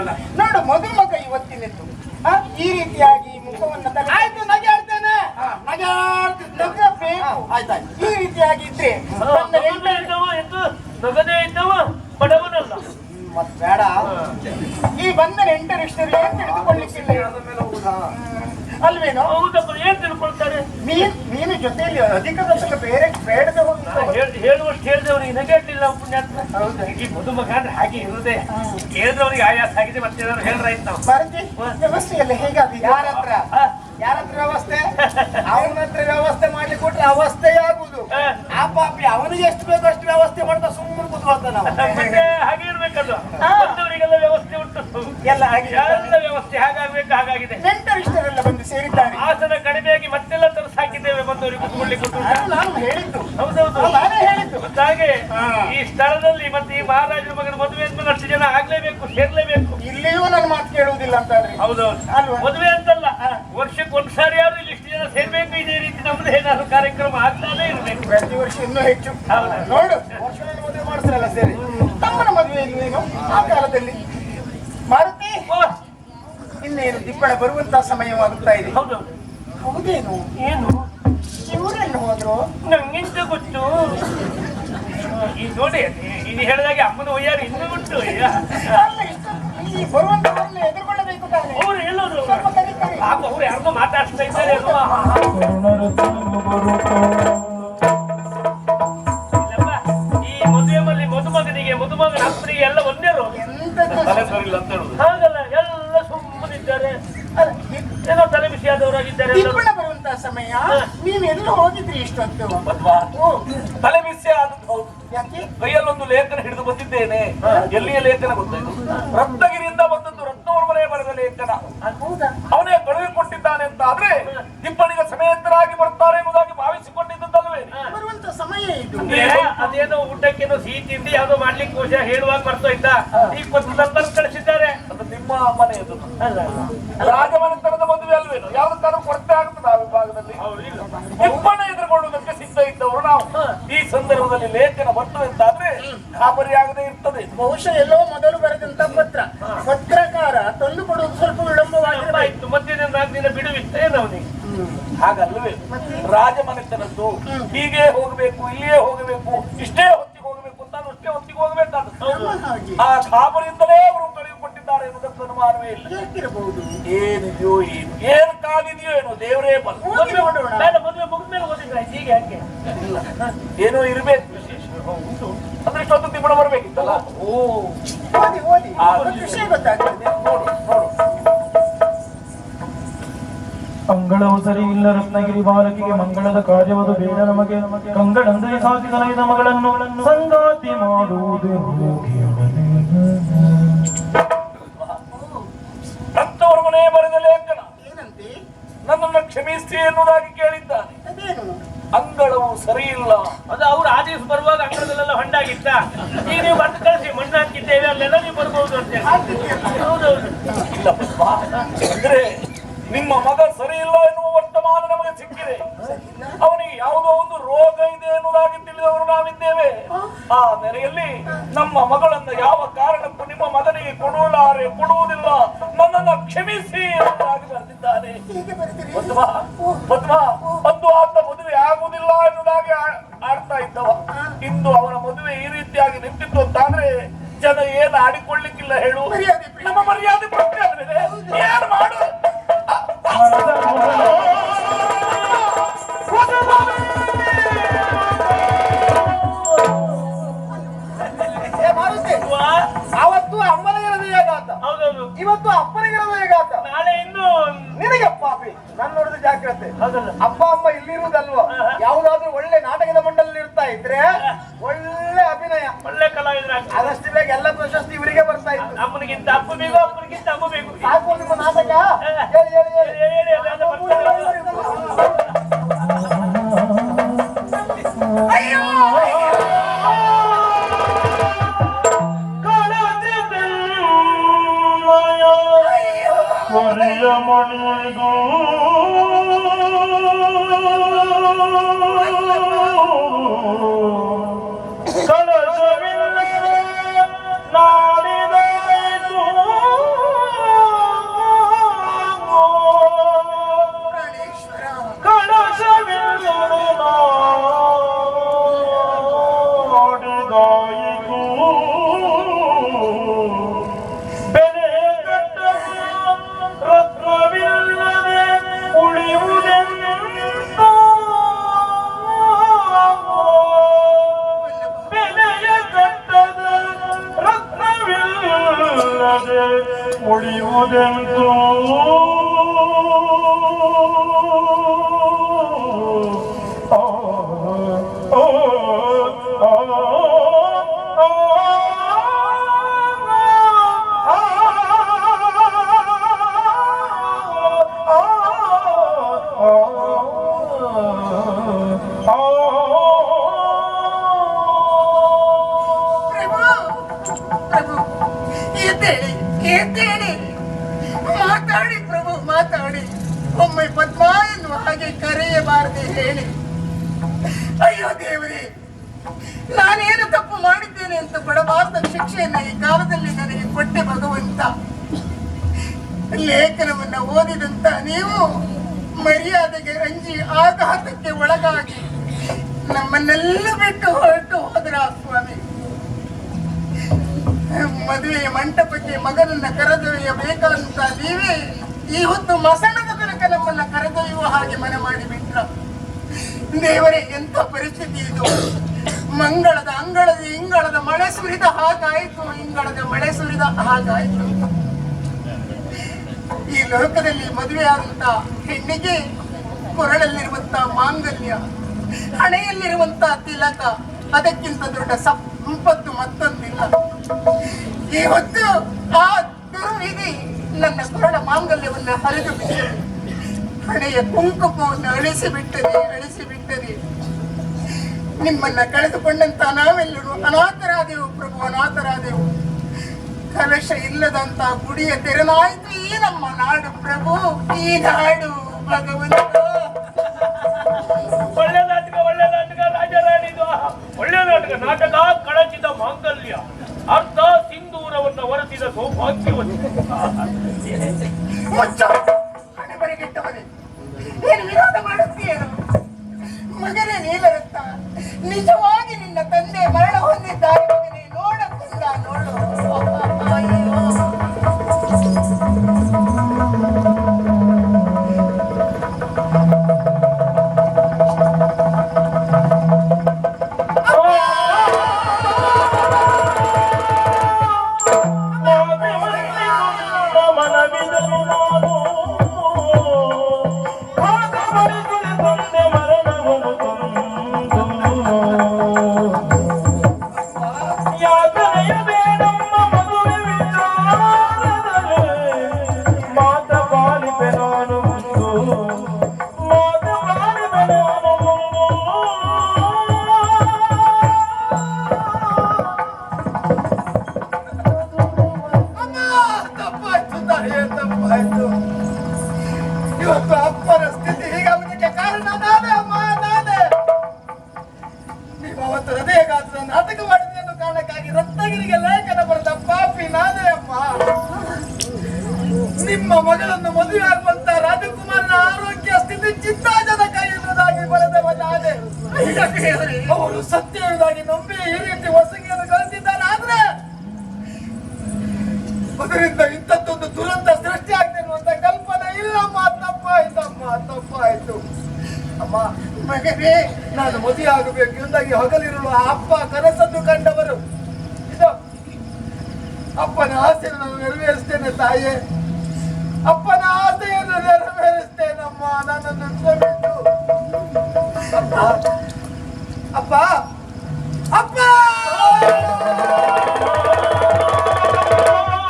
ಅಲ್ಲ. ನೋಡು ಮದುಮಗ ಇವತ್ತಿನದ್ದು ಆ, ಈ ರೀತಿಯಾಗಿ ಮುಖವನ್ನು ತಲೆ ಆಯ್ತು ನಗೆ ಆಡ್ತೇನೆ ನಗೆ ಆಡ್ತಿದ್ದೆ ನಗಬೇಕು. ಆಯ್ತಾಯ್ತು. ಈ ರೀತಿಯಾಗಿ ಇದ್ರೆ ನಗದೇ ಇದ್ದವ ಎಂದು ನಗದೇ ಇದ್ದವ ಬಡವನಲ್ಲ. ಮತ್ ಬೇಡ. ಈ ಬಂದ ಎಂಟರಿಷ್ಟರು ಏನ್ ತಿಳಿದುಕೊಳ್ಳಿಕ್ಕಿಲ್ಲ? ಅಲ್ವೇನೋ? ಹೌದಪ್ಪ ಏನ್ ತಿಳ್ಕೊಳ್ತಾರೆ ನೀನ್ ಮೀನು ಜೊತೆಯಲ್ಲಿ ಅಧಿಕ ವರ್ಷ ಬೇರೆ ಬೇಡದೆ ಹೋಗಿ ಹೇಳ್- ಹೇಳುವಷ್ಟು ಹೇಳಿದವನಿಗೆ ನಗೆಟ್ಟಿಲ್ಲ ಪುಣ್ಯಾತ್ಮ ಹೌದಾ? ಈ ಮದುಮಗ ಅಂದ್ರೆ ಹಾಗೆ ಇರುದೇ ಕೇಳಿದವನಿಗೆ ಆಯಾಸ ಆಗಿದೆ ಮತ್ತೆ ಏನಾದ್ರು ಹೇಳ್ರಾಯ್ತು ನಾವು. ಭಾರತಿ ವ್ಯವಸ್ಥೆ ಎಲ್ಲ ಹೇಗಾಗಿದೆ ಯಾರ ಹತ್ರ? ಯಾರ ಹತ್ರ ವ್ಯವಸ್ಥೆ? ಅವನ ಹತ್ರ ವ್ಯವಸ್ಥೆ ಮಾಡ್ಲಿಕ್ಕೆ ಕೊಟ್ರೆ ಅವಸ್ಥೆ ಆಗುದು ಆ, ಪಾಪಿ ಅವನಿಗೆ ಎಷ್ಟು ಬೇಕು ಅಷ್ಟು ವ್ಯವಸ್ಥೆ ಮಾಡ್ತಾ ಸುಮ್ಮನೆ ಕೂತ್ಕೊಳ್ತಾನ ಹಾಗೆ ಇರ್ಬೇಕಲ್ಲ ಬಂದವರಿಗೆಲ್ಲ ವ್ಯವಸ್ಥೆ ಉಂಟು. ಎಲ್ಲ ಆಗಿದೆ ಮತ್ತೆ ಹಾಗೆ. ಈ ಸ್ಥಳದಲ್ಲಿ ಮತ್ತೆ ಈ ಮಹಾರಾಜರ ಮಗನ ಮದುವೆ ಅಂದ್ಮೇಲೆ ಅಷ್ಟು ಜನ ಆಗ್ಲೇಬೇಕು ಸೇರ್ಲೇಬೇಕು. ಇಲ್ಲಿಯೂ ನನ್ನ ಮಾತು ಕೇಳುವುದಿಲ್ಲ ಅಂತ ಹೌದೌದು? ಮದುವೆ ಅಂತಲ್ಲ. ವರ್ಷಕ್ಕೆ ಒಂದ್ಸಾರಿ ಆದ್ರೂ ಇಲ್ಲಿ ಇಷ್ಟು ಜನ ಸೇರ್ಬೇಕು ಇದೇ ರೀತಿ ನಮ್ದು ಏನಾದ್ರು ಕಾರ್ಯಕ್ರಮ ಆಗ್ತಾನೆ ಇರಬೇಕು. ಪ್ರತಿ ವರ್ಷ ಇನ್ನೂ ಹೆಚ್ಚು. ಹೌದಾ? ನೋಡು ವರ್ಷ ಮದುವೆ ಮಾಡಿಸ್ರಲ್ಲ ಸೇರಿ. ತಮ್ಮನ ಮದುವೆ ಇಲ್ವೇನು ಆ ಕಾಲದಲ್ಲಿ. ಮಾರುತಿ ಇನ್ನೇನು ದಿಪ್ಪಣ ಬರುವಂತ ಸಮಯವಾಗುತ್ತಾ ಇದೆ? ಹೌದೌದು ಹೌದೇನು? ಏನು? ಇವರೆಲ್ಲ ಹೋದ್ರು? ನಂಗೆಂತ ಗೊತ್ತು? ಈ ನೋಡಿ ಇದು ಹೇಳಿದಾಗೆ ಅಮ್ಮನ ಒಯ್ಯಾರು ಇನ್ನೂ ಉಂಟು ಇಷ್ಟು- ಈ ಬರುವಂತವರನ್ನ ಎದುರುಕೊಳ್ಳಬೇಕು ತಾನೆ. ಅವ್ರು ಎಲ್ಲೋದ್ರು ಸ್ವಲ್ಪ. ಪಾಪ ಅವ್ರು ಯಾರನ್ನೋ ಮಾತಾಡ್ತಾ ಇದ್ದಾರೆ ಅಲ್ವಾ? ಇಲ್ಲಪ್ಪ, ಈ ಮದುವೆ ಮಲ್ಲಿ ಮದುಮಗನಿಗೆ ಮದುಮಗನ ಅಪ್ಪನಿಗೆ ಎಲ್ಲ ಒಂದೇ ರೋಗ. ಎಂತದ್ದು ತಲೆ ಸರಿಯಿಲ್ಲ ಅಂತ ಹೇಳುದು. ಹಾಗಲ್ಲ ಎಲ್ಲ ಸುಮ್ಮನಿದ್ದಾರೆ. ಅಲ್ಲ, ಏನೋ ತಲೆ ಬಿಸಿಯಾದವರಾಗಿದ್ದಾರೆ ಎಲ್ಲರೂ. ದಿಪ್ಪಣ ಬರುವಂತಹ ಸಮಯ? ನೀವೆಲ್ಲ ಹೋಗಿದ್ರಿ ಇಷ್ಟೊತ್ತು? ತಲೆ ಬಿಸಿ ಆದದ್ದು. ಹೌದು ಯಾಕೆ? ಕೈಯಲ್ಲೊಂದು ಲೇಖನ ಹಿಡಿದು ಬಂದಿದ್ದೇನೆ. ಎಲ್ಲಿಯ ಲೇಖನ ಗೊತ್ತಾಯ್ತು? ರತ್ನಗಿರಿಯಿಂದ ಬಂದದ್ದು ರತ್ನವರ್ಮನೆ ಬರೆದ ಲೇಖನ. ಹೌದಾ? ಅವನೇ ಕಳುವಿ ಕೊಟ್ಟಿದ್ದಾನೆ ಅಂತ ಆದ್ರೆ ತಿಪ್ಪಣಿಗೆ ಸಮೇತರಾಗಿ ಬರ್ತಾರೆ ಎಂಬುದಾಗಿ ಭಾವಿಸಿಕೊಂಡಿದ್ದಲ್ಲವೇ ಬರುವಂತ ಸಮಯ ಇದು. ಅದೇನೋ ಊಟಕ್ಕೇನೋ ಸಿಹಿ ತಿಂಡಿ ಯಾವ್ದೋ ಮಾಡ್ಲಿಕ್ಕೆ ಕೋಶ ಹೇಳುವಾಗ ಬರ್ತೋಯ್ತಾ ಈಗ ಬಂದು ಕಳಿಸಿದ್ದಾರೆ. ಅದು ನಿಮ್ಮ ಮನೆಯದು. ರಾಜಮನೆತನದ ಮದುವೆ ಅಲ್ವೇನು? ಯಾವ್ದು ತರ ಆಗ್ತದೆ ಸಂದರ್ಭದಲ್ಲಿ ಲೇಖನ ಬಟ್ಟು ಅಂತಾದ್ರೆ ಖಾಬರಿ ಆಗದೆ ಇರ್ತದೆ. ಬಹುಶಃ ಎಲ್ಲೋ ಮೊದಲು ಬರೆದಂತ ಪತ್ರ. ಪತ್ರಕಾರ ತಂದು ಕೊಡುವುದು ಸ್ವಲ್ಪ ವಿಳಂಬವಾಗಿರಬೇಕು ಮಧ್ಯದಿಂದ ಮತ್ತೆ ನಾಲ್ಕು ದಿನ ಬಿಡುವಿತ್ತ ಅವನಿಗೆ? ಹಾಗಲ್ವೇ ರಾಜಮನೆತನದ್ದು ಹೀಗೆ ಹೋಗಬೇಕು ಇಲ್ಲಿಯೇ ಹೋಗಬೇಕು ಇಷ್ಟೇ ಹೊತ್ತಿಗೆ ಹೋಗಬೇಕು ಅಂತ ಅಷ್ಟೇ ಹೊತ್ತಿಗೆ ಹೋಗಬೇಕಾದ ಹಾಗೆ ಆ ಖಾಬರಿಯಿಂದಲೇ ಅವರು ಕಳೆದುಕೊಟ್ಟಿದ್ದಾರೆ ಎನ್ನುವುದಕ್ಕೆ ಅನುಮಾನವೇ ಇಲ್ಲ. ಏನಿದೆಯೋ ಏನು ಏನು ಕಾದಿದೆಯೋ ಏನೋ ದೇವರೇ ಬಲ್ಲ ಹೋಗಿ ನೋಡೋಣ ಬೇಡ ಮದುವೆ ಮುಗಿದ್ಮೇಲೆ ಓದಿದ್ರೆ ಆಯ್ತು, ಹೀಗೆ ಯಾಕೆ ಏನೋ ಇರಬೇಕು. ವಿಶೇಷ ಅಂದ್ರೆ ಇಷ್ಟೊಂದು ತಿಮ್ಮಣ ಬರ್ಬೇಕಿತ್ತಲ್ಲ? ಓ. ಓದಿ ಓದಿ. ಆ, ಒಂದು ವಿಷಯ ಗೊತ್ತಾಗ್ತದೆ ನೋಡು ನೋಡು. ಅಂಗಳವು ಸರಿ ಇಲ್ಲ ರತ್ನಗಿರಿ ಬಾಲಕಿಗೆ ಮಂಗಳದ ಕಾರ್ಯವದು ಬೇಡ ನಮಗೆ. ಕಂಗಳಂದರೆ ಸಾಧಿಸಲೈದ ಮಗಳನ್ನು ಸಂಗಾತಿ ಮಾಡುವುದು ಹೋಗಿಯೊಡನೆ. ರಕ್ತವರ್ಮನೆ ಬರೆದ ಲೇಖನ. ಏನಂತೆ? ನನ್ನನ್ನು ಕ್ಷಮಿಸಿ ಎನ್ನುವುದಾಗಿ ಕೇಳಿದ್ದಾನೆ. ಅಂಗಳವು ಸರಿ ಇಲ್ಲ ಅದು ಅವ್ರು ಆ ದಿವಸ ಬರುವಾಗ ಹೊಂಡಾಗಿತ್ತ ಈಗ ನೀವು ಬಂದು ಕಳಿಸಿ ಮಣ್ಣು ಹಾಕಿದ್ದೇವೆ ಅಲ್ಲೆಲ್ಲ ನೀವು ಬರ್ಬೋದು ಅಂತ ಹೇಳಿ. ಹೌದೌದು. ಇಲ್ಲ ಪುಷ್ಪ ಅಂದ್ರೆ ನಿಮ್ಮ ಮಗ ಸರಿ ಇಲ್ಲ ಎನ್ನುವ ವರ್ತಮಾನ ನಮಗೆ ಸಿಕ್ಕಿದೆ. ಅವನಿಗೆ ಯಾವುದೋ ಒಂದು ರೋಗ ಇದೆ ಎನ್ನುವುದಾಗಿ ತಿಳಿದವರು ನಾವಿದ್ದೇವೆ. ಆ ನೆರೆಯಲ್ಲಿ ನಮ್ಮ ಮಗಳನ್ನ ಯಾವ ಕಾರಣಕ್ಕೂ ನಿಮ್ಮ ಮಗನಿಗೆ ಕೊಡುವಲಾರೆ ಕೊಡುವುದಿಲ್ಲ. ನನ್ನನ್ನು ಕ್ಷಮಿಸಿ ಎನ್ನುವುದಾಗಿ ಬರೆದಿದ್ದಾನೆ ಪದ್ಮ ಪದ್ಮ ಜಾಗ್ರತೆ ಅಪ್ಪ ಅಮ್ಮ ಇಲ್ಲಿರುವುದಲ್ವ? ಯಾವುದಾದ್ರೂ ಒಳ್ಳೆ ನಾಟಕದ ಮಂಡಲ ಇರ್ತಾ ಇದ್ರೆ ಒಳ್ಳೆ ಅಭಿನಯ. ಒಳ್ಳೆ ಕಲಾವಿದರಾಗ್ತಾರೆ ಆದಷ್ಟು ಬೇಗ ಎಲ್ಲ ಪ್ರಶಸ್ತಿ ಇವರಿಗೆ ಬರ್ತಾ ಇತ್ತು. ಅಮ್ಮನಿಗಿಂತ ಅಪ್ಪ ಬೇಕು ಅಪ್ಪನಿಗಿಂತ ಅಮ್ಮ ಬೇಕು. ಸಾಕು ನಿಮ್ಮ ನಾಟಕ. ಹೇಳಿ ಹೇಳಿ ಮಣಿಗೂ সরস ಉಳಿಯುವುದೆಂದು ಆ, ಆ, ಆ, ಮಾತಾಡಿ ಪ್ರಭು, ಮಾತಾಡಿ. ಒಮ್ಮೆ ಪದ್ಮ ಎನ್ನುವ ಹಾಗೆ ಕರೆಯಬಾರದೆ ಹೇಳಿ. ಅಯ್ಯೋ ದೇವರೇ, ನಾನೇನು ತಪ್ಪು ಮಾಡಿದ್ದೇನೆ ಅಂತ ಕೊಡಬಾರದ ಶಿಕ್ಷೆಯನ್ನ ಈ ಕಾಲದಲ್ಲಿ ನನಗೆ ಕೊಟ್ಟೆ ಭಗವಂತ. ಲೇಖನವನ್ನ ಓದಿದಂತ ನೀವು ಮರ್ಯಾದೆಗೆ ರಂಜಿ ಆಘಾತಕ್ಕೆ ಒಳಗಾಗಿ ನಮ್ಮನ್ನೆಲ್ಲ ಬಿಟ್ಟು ಹೊರಟು ಹೋದ್ರ ಸ್ವಾಮಿ? ಮದುವೆಯ ಮಂಟಪಕ್ಕೆ ಮಗನನ್ನ ಕರೆದೊಯ್ಯಬೇಕಂತ ನೀವೇ ಈ ಹೊತ್ತು ಮಸಣದ ತನಕ ನಮ್ಮನ್ನ ಕರೆದೊಯ್ಯುವ ಹಾಗೆ ಮನೆ ಮಾಡಿಬಿಟ್ರ ದೇವರೇ, ಎಂಥ ಪರಿಸ್ಥಿತಿ ಇದು? ಮಂಗಳದ ಅಂಗಳದ ಇಂಗಳದ ಮಳೆ ಸುರಿದ ಹಾಗಾಯಿತು, ಇಂಗಳದ ಮಳೆ ಸುರಿದ ಹಾಗಾಯಿತು. ಈ ಲೋಕದಲ್ಲಿ ಮದುವೆಯಾದಂತ ಹೆಣ್ಣಿಗೆ ಕೊರಳಲ್ಲಿರುವಂತ ಮಾಂಗಲ್ಯ, ಹಣೆಯಲ್ಲಿರುವಂತ ತಿಲಕ, ಅದಕ್ಕಿಂತ ದೊಡ್ಡ ಸಂಪತ್ತು ಮತ್ತೊಂದಿಲ್ಲ ಇವತ್ತು ಆ ದುರ್ವಿಧಿ ನನ್ನ ಕೊರಳ ಮಾಂಗಲ್ಯವನ್ನ ಹರಿದು ಬಿಟ್ಟಿದೆ ಹಣೆಯ ಕುಂಕುಮವನ್ನು ಅಳಿಸಿ ಬಿಟ್ಟರೆ ಅಳಿಸಿ ನಿಮ್ಮನ್ನ ಕಳೆದುಕೊಂಡಂತ ನಾವೆಲ್ಲರೂ ಅನಾಥರಾದೆವು ಪ್ರಭು, ಅನಾಥರಾದೆವು. ಕಲಶ ಇಲ್ಲದಂತ ಗುಡಿಯ ತೆರನಾಯ್ತು ಈ ನಮ್ಮ ನಾಡು ಪ್ರಭು, ಈ ನಾಡು ಭಗವಂತ. ಒಳ್ಳೆ ನಾಟಕ ಒಳ್ಳೆ ನಾಟಕ, ರಾಜ ಒಳ್ಳೆ ನಾಟಕ ನಾಟಕ. ಕಳಚಿದ ಮಾಂಗಲ್ಯ ಅರ್ಧ ಸಿಂಧೂರವನ್ನು ಹೊರಸಿದ ಸೌಭಾಗ್ಯವನ್ನು. ನೀನು ವಿರೋಧ ನಿಜವಾಗಿ ಅಮ್ಮ ನಾಟಕ ಮಾಡಿದೆ ಕಾರಣಕ್ಕಾಗಿ ರತ್ನಗಿರಿಗೆ ಲೇಖನ ಬರೆದ ಪಾಪಿ ನಾನೇ ಅಮ್ಮ ನಿಮ್ಮ ಮಗಳನ್ನು ಮದುವೆ ಆಗುವಂತ ರಾಜಕುಮಾರನ ಆರೋಗ್ಯ ಸ್ಥಿತಿ ಚಿತ್ತಾಜನಕ ಎನ್ನುವುದಾಗಿ ಬರೆದವ ನಾನೇ ಅವರು ಸತ್ಯ ಎನ್ನುವುದಾಗಿ ನಂಬಿ ಈ ರೀತಿ ಹೊಸಗಿಯನ್ನು ಕಳಿಸಿದ್ದಾರೆ ಆದ್ರೆ ಅದರಿಂದ ಇಂಥದ್ದೊಂದು ದುರಂತ ಸೃಷ್ಟಿ ಆಗ್ತದೆ ಕಲ್ಪನೆ ಇಲ್ಲಮ್ಮ ತಪ್ಪಾಯ್ತಮ್ಮ ತಪ್ಪಾಯ್ತು. ಅಮ್ಮ ಮಗನೇ ನಾನು ಮದುವೆ ಆಗಬೇಕು ಎಂದಾಗಿ ಹಗಲಿರುವ ಅಪ್ಪ ಕನಸನ್ನು ಕಂಡವರು. ಅಪ್ಪನ ಆಸೆಯನ್ನು ನಾನು ನೆರವೇರಿಸ್ತೇನೆ ತಾಯೇ. ಅಪ್ಪನ ಆಸೆಯನ್ನು ನೆರವೇರಿಸ್ತೇನಮ್ಮ ನನ್ನನ್ನು ಅಪ್ಪ ಅಪ್ಪ